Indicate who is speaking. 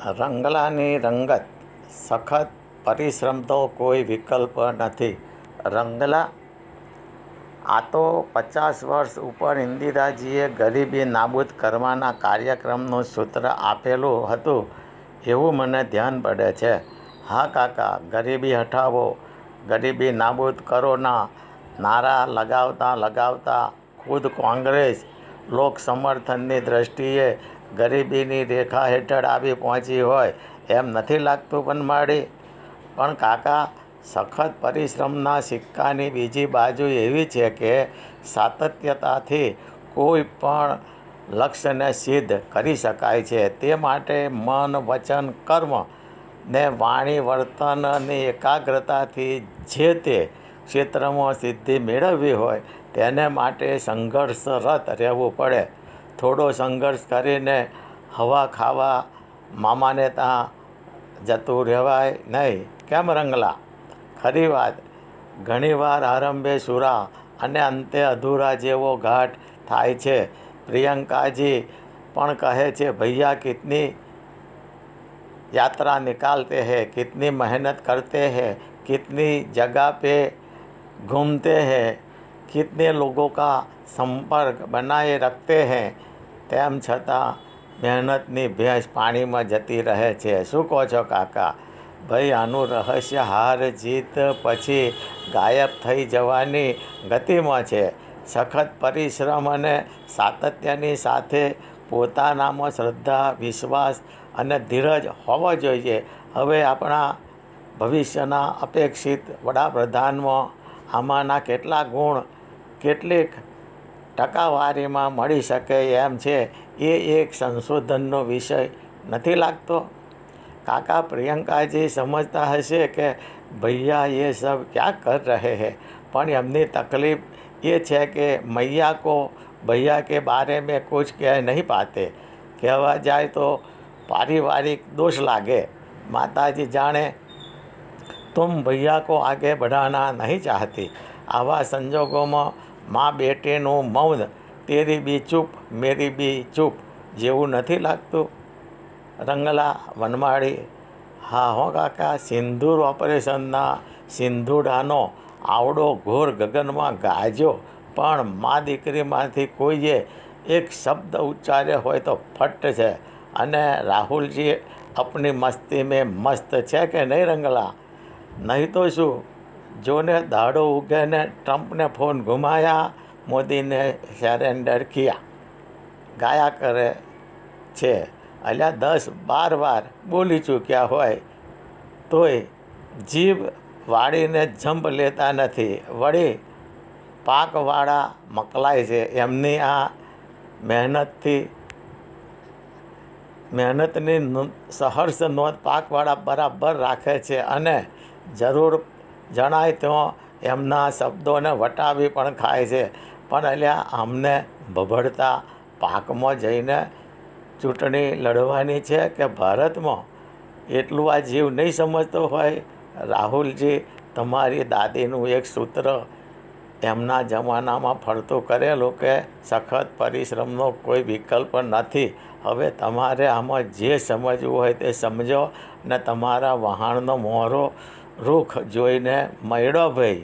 Speaker 1: રંગલાની રંગત સખત પરિશ્રમ તો કોઈ વિકલ્પ નથી. રંગલા, આ તો પચાસ વર્ષ ઉપર ઇન્દિરાજીએ ગરીબી નાબૂદ કરવાના કાર્યક્રમનું સૂત્ર આપેલું હતું, એવું મને ધ્યાન પડે છે. હા કાકા, ગરીબી હટાવો. ગરીબી નાબૂદ કરોના નારા લગાવતા લગાવતા ખુદ કોંગ્રેસ લોક સમર્થનની દ્રષ્ટિએ ગરીબીની રેખા હેઠળ આવી પહોંચી હોય એમ નથી લાગતું પણ પનમાળી પણ કાકા, સખત પરિશ્રમના સિક્કાની બીજી બાજુ એવી છે કે સાતત્યતાથી કોઈ પણ લક્ષ્યને સિદ્ધ કરી શકાય છે. તે માટે મન, વચન, કર્મ ને વાણી વર્તનની એકાગ્રતાથી જે તે ક્ષેત્રમાં સિદ્ધિ મેળવવી હોય તેને માટે સંઘર્ષરત રહેવું પડે. થોડો સંઘર્ષ કરીને હવા ખાવા મામાને ત્યાં જતું રહેવાય નહીં કેમ રંગલા ખરી વાત ઘણીવાર આરંભે સુરા અને અંતે અધૂરા જેવો ઘાટ થાય છે પ્રિયંકાજી પણ કહે છે ભૈયા કિતની यात्रा निकालते हैं कितनी मेहनत करते हैं कितनी जगह पे घूमते हैं कितने लोगों का संपर्क बनाए रखते हैं તેમ છતાં મહેનતની ભેંસ પાણીમાં જતી રહે છે. શું કહો છો કાકા? ભાઈ, આનું રહસ્ય હાર જીત પછી ગાયબ થઈ જવાની ગતિમાં છે. સખત પરિશ્રમ અને સાતત્યની સાથે પોતાનામાં શ્રદ્ધા, વિશ્વાસ અને ધીરજ હોવો જોઈએ. હવે આપણા ભવિષ્યના અપેક્ષિત વડાપ્રધાનમાં આમાંના કેટલા ગુણ, કેટલીક ટકાવારીમાં મળી શકે એમ છે, એ એક સંશોધનનો વિષય નથી લાગતો. કાકા પ્રિયંકાજી સમજતા હશે કે ભૈયા એ સબ ક્યાં કર રહે હે, પણ એમની તકલીફ એ છે કે મૈયા કો ભૈયા કે બારે મેં કુછ કહે નહીં પાતે. કહેવા જાય તો પારિવારિક દોષ લાગે. માતાજી જાણે, તુમ ભૈયા કો આગે બઢાના નહીં ચાહતી. આવા સંજોગોમાં મા બેટેનું મૌન, તેરી બી ચૂપ, મેરી બી ચૂપ જેવું નથી લાગતું. રંગલા વનમાળી, હા હો કાકા, સિંદૂર ઓપરેશનના સિંધુડાનો આવડો ઘોર ગગનમાં ગાજ્યો. પણ મા દીકરીમાંથી કોઈએ એક શબ્દ ઉચ્ચાર્યો હોય તો ફટ છે. અને રાહુલજી આપણી મસ્તી મેં મસ્ત છે કે નહીં રંગલા? નહીં તો શું? જોને દાડો ઉગે ટ્રમ્પને ફોન ઘુમાયા મોદીને સરેન્ડર કિયા. ગાયા કરે છે. અલ્યા દસ બાર વાર બોલી ચૂક્યા હોય, તોય જીભ વાળીને જંપ લેતા નથી. વળી પાકવાળા મકલાય છે. એમની આ મહેનતથી, મહેનતની સહર્ષ નોંધ પાકવાળા બરાબર રાખે છે અને જરૂર જણાય તો એમના શબ્દોને વટાવી પણ ખાય છે. પણ અલ્યા અમને ભભડતા પાકમાં જઈને ચૂંટણી લડવાની છે કે ભારતમાં એટલું આ જીવ નહીં સમજતો હોય? રાહુલજી, તમારી દાદીનું એક સૂત્ર એમના જમાનામાં ફરતું કરેલું કે સખત પરિશ્રમનો કોઈ વિકલ્પ નથી. હવે તમારે આમાં જે સમજવું હોય તે સમજો ને તમારા વહાણનો મોહરો રૂખ જોઈને મળ્યો ભાઈ.